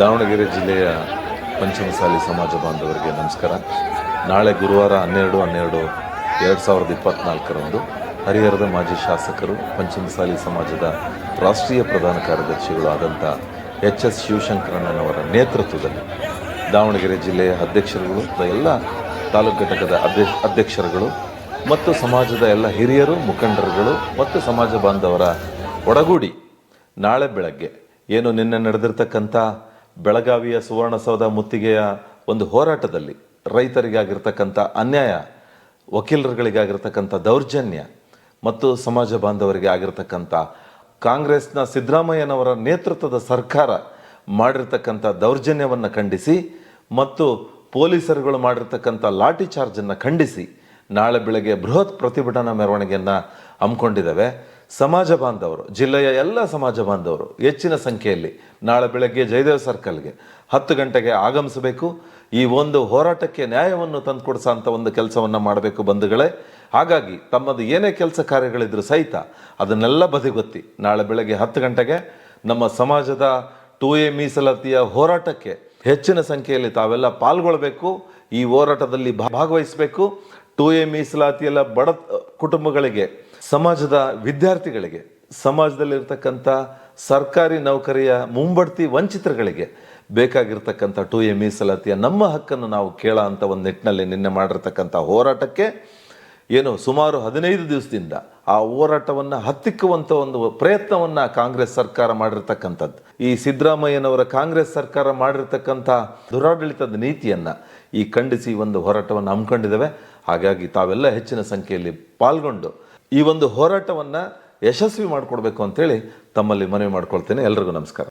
ದಾವಣಗೆರೆ ಜಿಲ್ಲೆಯ ಪಂಚಮಸಾಲಿ ಸಮಾಜ ಬಾಂಧವರಿಗೆ ನಮಸ್ಕಾರ. ನಾಳೆ ಗುರುವಾರ ಹನ್ನೆರಡು ಹನ್ನೆರಡು ಎರಡು ಸಾವಿರದ ಇಪ್ಪತ್ತ್ನಾಲ್ಕರಂದು ಹರಿಹರದ ಮಾಜಿ ಶಾಸಕರು, ಪಂಚಮಸಾಲಿ ಸಮಾಜದ ರಾಷ್ಟ್ರೀಯ ಪ್ರಧಾನ ಕಾರ್ಯದರ್ಶಿಗಳು ಆದಂಥ ಎಚ್ ಎಸ್ ಶಿವಶಂಕರಣ್ಣನವರ ನೇತೃತ್ವದಲ್ಲಿ ದಾವಣಗೆರೆ ಜಿಲ್ಲೆಯ ಅಧ್ಯಕ್ಷರುಗಳು ಎಲ್ಲ ತಾಲೂಕು ಘಟಕದ ಅಧ್ಯಕ್ಷ, ಅಧ್ಯಕ್ಷರುಗಳು ಮತ್ತು ಸಮಾಜದ ಎಲ್ಲ ಹಿರಿಯರು, ಮುಖಂಡರುಗಳು ಮತ್ತು ಸಮಾಜ ಬಾಂಧವರ ಒಡಗೂಡಿ ನಾಳೆ ಬೆಳಗ್ಗೆ ಏನು ನಿನ್ನೆ ನಡೆದಿರ್ತಕ್ಕಂಥ ಬೆಳಗಾವಿಯ ಸುವರ್ಣಸೌಧ ಮುತ್ತಿಗೆಯ ಒಂದು ಹೋರಾಟದಲ್ಲಿ ರೈತರಿಗಾಗಿರ್ತಕ್ಕಂಥ ಅನ್ಯಾಯ, ವಕೀಲರುಗಳಿಗಾಗಿರ್ತಕ್ಕಂಥ ದೌರ್ಜನ್ಯ ಮತ್ತು ಸಮಾಜ ಬಾಂಧವರಿಗೆ ಆಗಿರ್ತಕ್ಕಂಥ ಕಾಂಗ್ರೆಸ್ನ ಸಿದ್ದರಾಮಯ್ಯನವರ ನೇತೃತ್ವದ ಸರ್ಕಾರ ಮಾಡಿರ್ತಕ್ಕಂಥ ದೌರ್ಜನ್ಯವನ್ನು ಖಂಡಿಸಿ ಮತ್ತು ಪೊಲೀಸರುಗಳು ಮಾಡಿರ್ತಕ್ಕಂಥ ಲಾಠಿ ಚಾರ್ಜನ್ನು ಖಂಡಿಸಿ ನಾಳೆ ಬೆಳಗ್ಗೆ ಬೃಹತ್ ಪ್ರತಿಭಟನಾ ಮೆರವಣಿಗೆಯನ್ನು ಹಮ್ಮಿಕೊಂಡಿದ್ದಾವೆ. ಸಮಾಜ ಬಾಂಧವರು, ಜಿಲ್ಲೆಯ ಎಲ್ಲ ಸಮಾಜ ಬಾಂಧವರು ಹೆಚ್ಚಿನ ಸಂಖ್ಯೆಯಲ್ಲಿ ನಾಳೆ ಬೆಳಗ್ಗೆ ಜಯದೇವ ಸರ್ಕಲ್ಗೆ ಹತ್ತು ಗಂಟೆಗೆ ಆಗಮಿಸಬೇಕು. ಈ ಒಂದು ಹೋರಾಟಕ್ಕೆ ನ್ಯಾಯವನ್ನು ತಂದುಕೊಡಿಸೋಂಥ ಒಂದು ಕೆಲಸವನ್ನು ಮಾಡಬೇಕು ಬಂಧುಗಳೇ. ಹಾಗಾಗಿ ತಮ್ಮದು ಏನೇ ಕೆಲಸ ಕಾರ್ಯಗಳಿದ್ರು ಸಹಿತ ಅದನ್ನೆಲ್ಲ ಬದಿಗೊತ್ತಿ ನಾಳೆ ಬೆಳಗ್ಗೆ ಹತ್ತು ಗಂಟೆಗೆ ನಮ್ಮ ಸಮಾಜದ ಟೂ ಎ ಮೀಸಲಾತಿಯ ಹೋರಾಟಕ್ಕೆ ಹೆಚ್ಚಿನ ಸಂಖ್ಯೆಯಲ್ಲಿ ತಾವೆಲ್ಲ ಪಾಲ್ಗೊಳ್ಬೇಕು ಈ ಹೋರಾಟದಲ್ಲಿ ಭಾಗವಹಿಸಬೇಕು. ಟೂ ಎ ಮೀಸಲಾತಿಯೆಲ್ಲ ಬಡ ಕುಟುಂಬಗಳಿಗೆ ಸಮಾಜದ ವಿದ್ಯಾರ್ಥಿಗಳಿಗೆ, ಸಮಾಜದಲ್ಲಿರ್ತಕ್ಕಂಥ ಸರ್ಕಾರಿ ನೌಕರಿಯ ಮುಂಬಡ್ತಿ ವಂಚಿತರುಗಳಿಗೆ ಬೇಕಾಗಿರ್ತಕ್ಕಂಥ ಟು ಎ ಮೀಸಲಾತಿಯ ನಮ್ಮ ಹಕ್ಕನ್ನು ನಾವು ಕೇಳೋ ಅಂತ ಒಂದು ನಿಟ್ಟಿನಲ್ಲಿ ನಿನ್ನೆ ಮಾಡಿರ್ತಕ್ಕಂಥ ಹೋರಾಟಕ್ಕೆ ಏನು ಸುಮಾರು ಹದಿನೈದು ದಿವಸದಿಂದ ಆ ಹೋರಾಟವನ್ನು ಹತ್ತಿಕ್ಕುವಂಥ ಒಂದು ಪ್ರಯತ್ನವನ್ನು ಕಾಂಗ್ರೆಸ್ ಸರ್ಕಾರ ಮಾಡಿರ್ತಕ್ಕಂಥದ್ದು. ಈ ಸಿದ್ದರಾಮಯ್ಯನವರ ಕಾಂಗ್ರೆಸ್ ಸರ್ಕಾರ ಮಾಡಿರ್ತಕ್ಕಂಥ ದುರಾಡಳಿತದ ನೀತಿಯನ್ನು ಈ ಖಂಡಿಸಿ ಒಂದು ಹೋರಾಟವನ್ನು ಹಮ್ಮಿಕೊಂಡಿದ್ದೇವೆ. ಹಾಗಾಗಿ ತಾವೆಲ್ಲ ಹೆಚ್ಚಿನ ಸಂಖ್ಯೆಯಲ್ಲಿ ಪಾಲ್ಗೊಂಡು ಈ ಒಂದು ಹೋರಾಟವನ್ನು ಯಶಸ್ವಿ ಮಾಡಿಕೊಡ್ಬೇಕು ಅಂತೇಳಿ ತಮ್ಮಲ್ಲಿ ಮನವಿ ಮಾಡ್ಕೊಳ್ತೇನೆ. ಎಲ್ರಿಗೂ ನಮಸ್ಕಾರ.